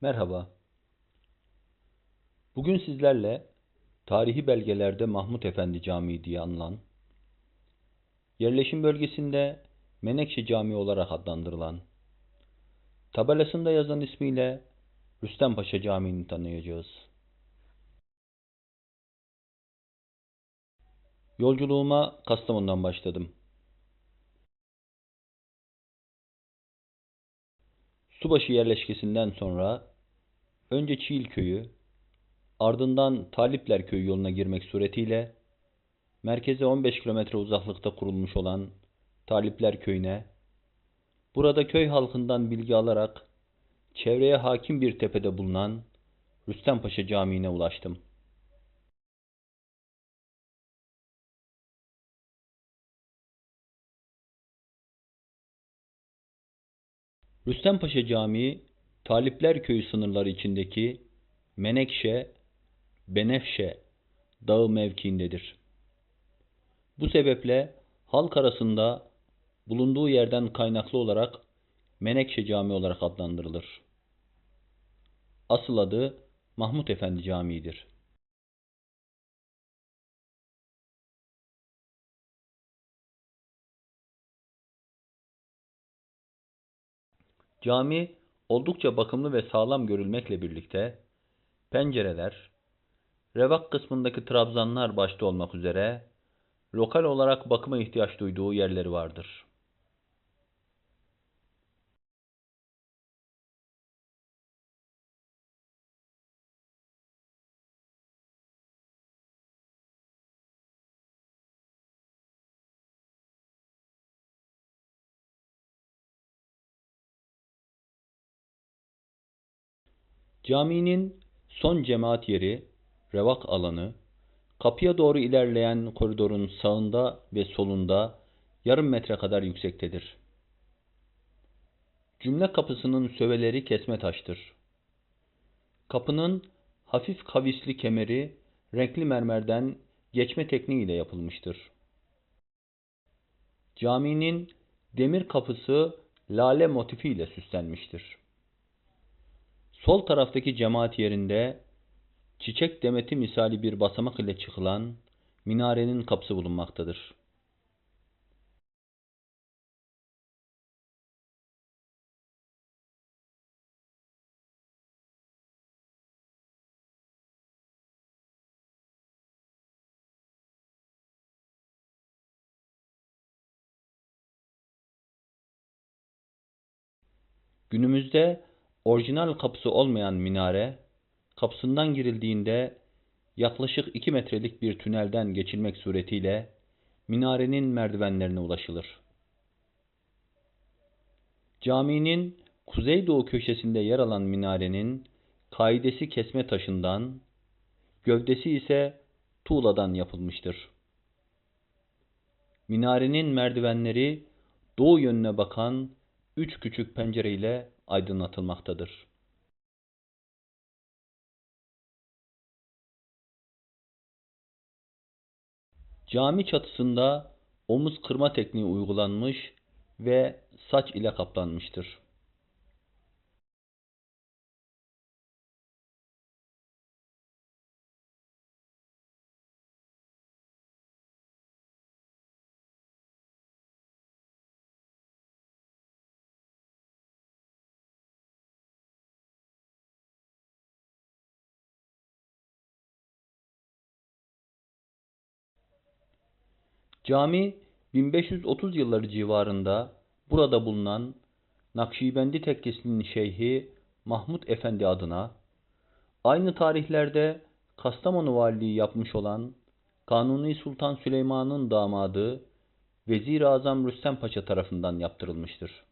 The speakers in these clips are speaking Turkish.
Merhaba. Bugün sizlerle tarihi belgelerde Mahmut Efendi Camii diye anılan, yerleşim bölgesinde Menekşe Camii olarak adlandırılan, tabelasında yazan ismiyle Rüstempaşa Camii'ni tanıyacağız. Yolculuğuma Kastamonu'dan başladım. Subaşı yerleşkesinden sonra önce Çiğil Köyü, ardından Talipler Köyü yoluna girmek suretiyle merkeze 15 kilometre uzaklıkta kurulmuş olan Talipler Köyü'ne, burada köy halkından bilgi alarak çevreye hakim bir tepede bulunan Rüstempaşa Camii'ne ulaştım. Rüstempaşa Camii, Talipler Köyü sınırları içindeki Menekşe, Benefşe dağı mevkiindedir. Bu sebeple halk arasında bulunduğu yerden kaynaklı olarak Menekşe Camii olarak adlandırılır. Asıl adı Mahmut Efendi Camii'dir. Cami oldukça bakımlı ve sağlam görülmekle birlikte pencereler, revak kısmındaki trabzanlar başta olmak üzere lokal olarak bakıma ihtiyaç duyduğu yerleri vardır. Caminin son cemaat yeri, revak alanı, kapıya doğru ilerleyen koridorun sağında ve solunda yarım metre kadar yüksektedir. Cümle kapısının söveleri kesme taştır. Kapının hafif kavisli kemeri renkli mermerden geçme tekniğiyle yapılmıştır. Caminin demir kapısı lale motifiyle süslenmiştir. Sol taraftaki cemaat yerinde çiçek demeti misali bir basamak ile çıkılan minarenin kapısı bulunmaktadır. Günümüzde orijinal kapısı olmayan minare, kapısından girildiğinde yaklaşık 2 metrelik bir tünelden geçilmek suretiyle minarenin merdivenlerine ulaşılır. Caminin kuzeydoğu köşesinde yer alan minarenin kaidesi kesme taşından, gövdesi ise tuğladan yapılmıştır. Minarenin merdivenleri doğu yönüne bakan üç küçük pencere ile aydınlatılmaktadır. Cami çatısında omuz kırma tekniği uygulanmış ve saç ile kaplanmıştır. Cami 1530 yılları civarında burada bulunan Nakşibendi tekkesinin şeyhi Mahmud Efendi adına aynı tarihlerde Kastamonu valiliği yapmış olan Kanuni Sultan Süleyman'ın damadı Vezir-i Azam Rüstem Paşa tarafından yaptırılmıştır.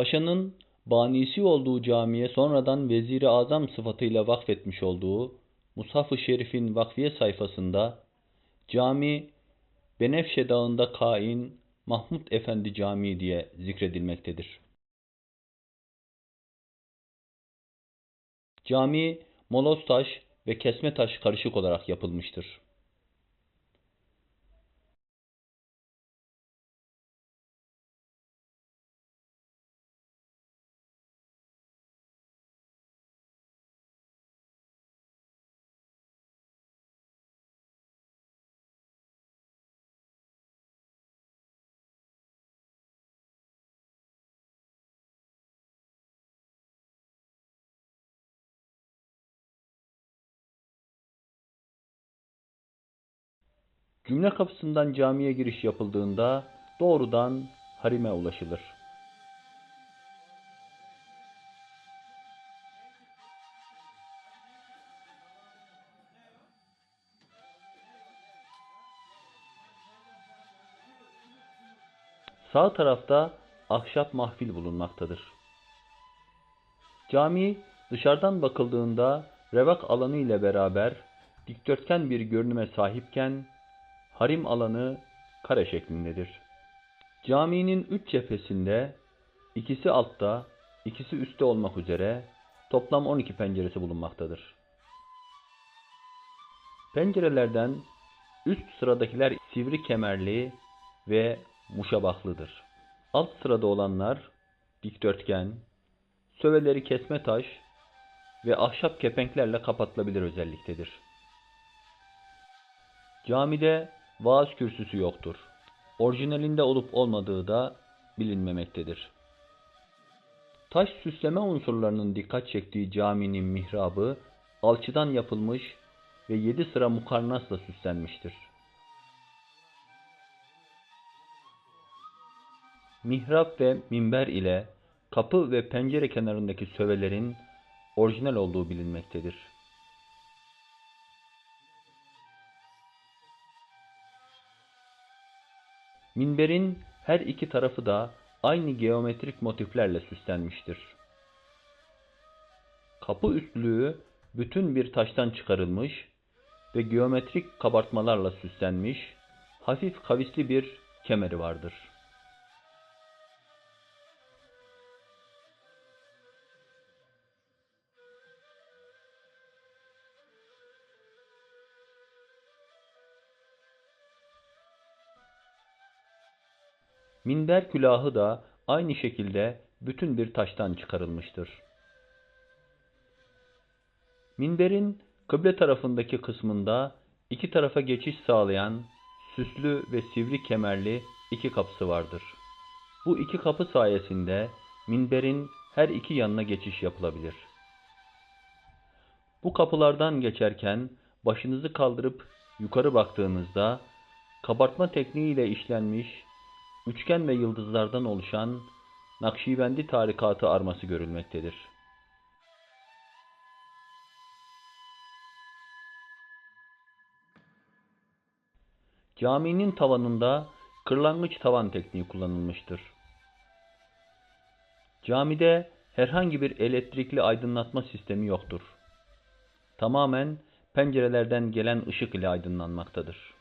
Paşa'nın banisi olduğu camiye sonradan Vezir-i Azam sıfatıyla vakfetmiş olduğu Mushaf-ı Şerif'in vakfiye sayfasında cami Benefşe Dağı'nda kain Mahmud Efendi Camii diye zikredilmektedir. Cami moloz taş ve kesme taş karışık olarak yapılmıştır. Cümle kapısından camiye giriş yapıldığında doğrudan harime ulaşılır. Sağ tarafta ahşap mahfil bulunmaktadır. Cami dışarıdan bakıldığında revak alanı ile beraber dikdörtgen bir görünüme sahipken harim alanı kare şeklindedir. Caminin üç cephesinde ikisi altta, ikisi üstte olmak üzere toplam 12 penceresi bulunmaktadır. Pencerelerden üst sıradakiler sivri kemerli ve muşabaklıdır. Alt sırada olanlar dikdörtgen, söveleri kesme taş ve ahşap kepenklerle kapatılabilir özelliktedir. Camide vaaz kürsüsü yoktur. Orijinalinde olup olmadığı da bilinmemektedir. Taş süsleme unsurlarının dikkat çektiği caminin mihrabı alçıdan yapılmış ve yedi sıra mukarnasla süslenmiştir. Mihrap ve minber ile kapı ve pencere kenarındaki sövelerin orijinal olduğu bilinmektedir. Minberin her iki tarafı da aynı geometrik motiflerle süslenmiştir. Kapı üstlüğü bütün bir taştan çıkarılmış ve geometrik kabartmalarla süslenmiş, hafif kavisli bir kemeri vardır. Minber külahı da aynı şekilde bütün bir taştan çıkarılmıştır. Minberin kıble tarafındaki kısmında iki tarafa geçiş sağlayan süslü ve sivri kemerli iki kapısı vardır. Bu iki kapı sayesinde minberin her iki yanına geçiş yapılabilir. Bu kapılardan geçerken başınızı kaldırıp yukarı baktığınızda kabartma tekniğiyle işlenmiş üçgen ve yıldızlardan oluşan Nakşibendi tarikatı arması görülmektedir. Caminin tavanında kırlangıç tavan tekniği kullanılmıştır. Camide herhangi bir elektrikli aydınlatma sistemi yoktur. Tamamen pencerelerden gelen ışık ile aydınlanmaktadır.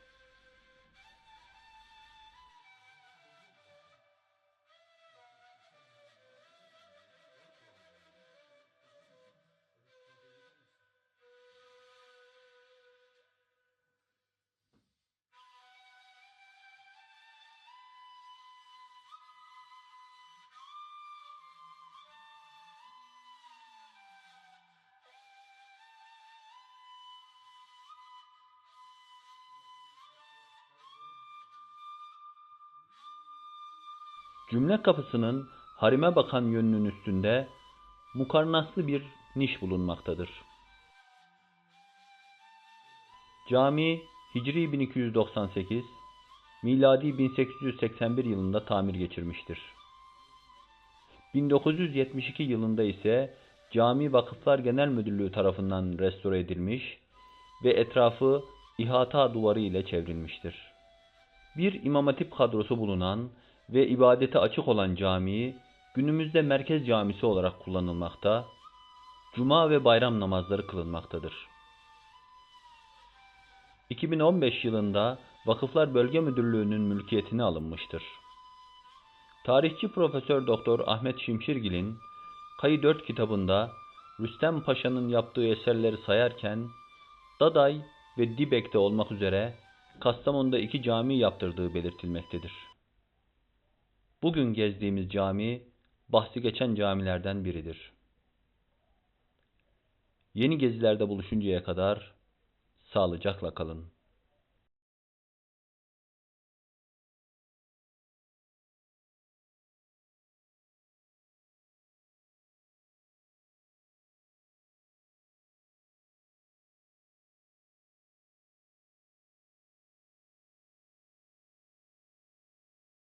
Cümle kapısının harime bakan yönünün üstünde mukarnaslı bir niş bulunmaktadır. Cami Hicri 1298, miladi 1881 yılında tamir geçirmiştir. 1972 yılında ise Cami Vakıflar Genel Müdürlüğü tarafından restore edilmiş ve etrafı ihata duvarı ile çevrilmiştir. Bir İmam Hatip kadrosu bulunan ve ibadete açık olan cami günümüzde merkez camisi olarak kullanılmakta, cuma ve bayram namazları kılınmaktadır. 2015 yılında Vakıflar Bölge Müdürlüğü'nün mülkiyetine alınmıştır. Tarihçi Profesör Doktor Ahmet Şimşirgil'in Kayı 4 kitabında Rüstem Paşa'nın yaptığı eserleri sayarken Daday ve Dibek'te olmak üzere Kastamonu'da iki cami yaptırdığı belirtilmektedir. Bugün gezdiğimiz cami bahsi geçen camilerden biridir. Yeni gezilerde buluşuncaya kadar sağlıcakla kalın.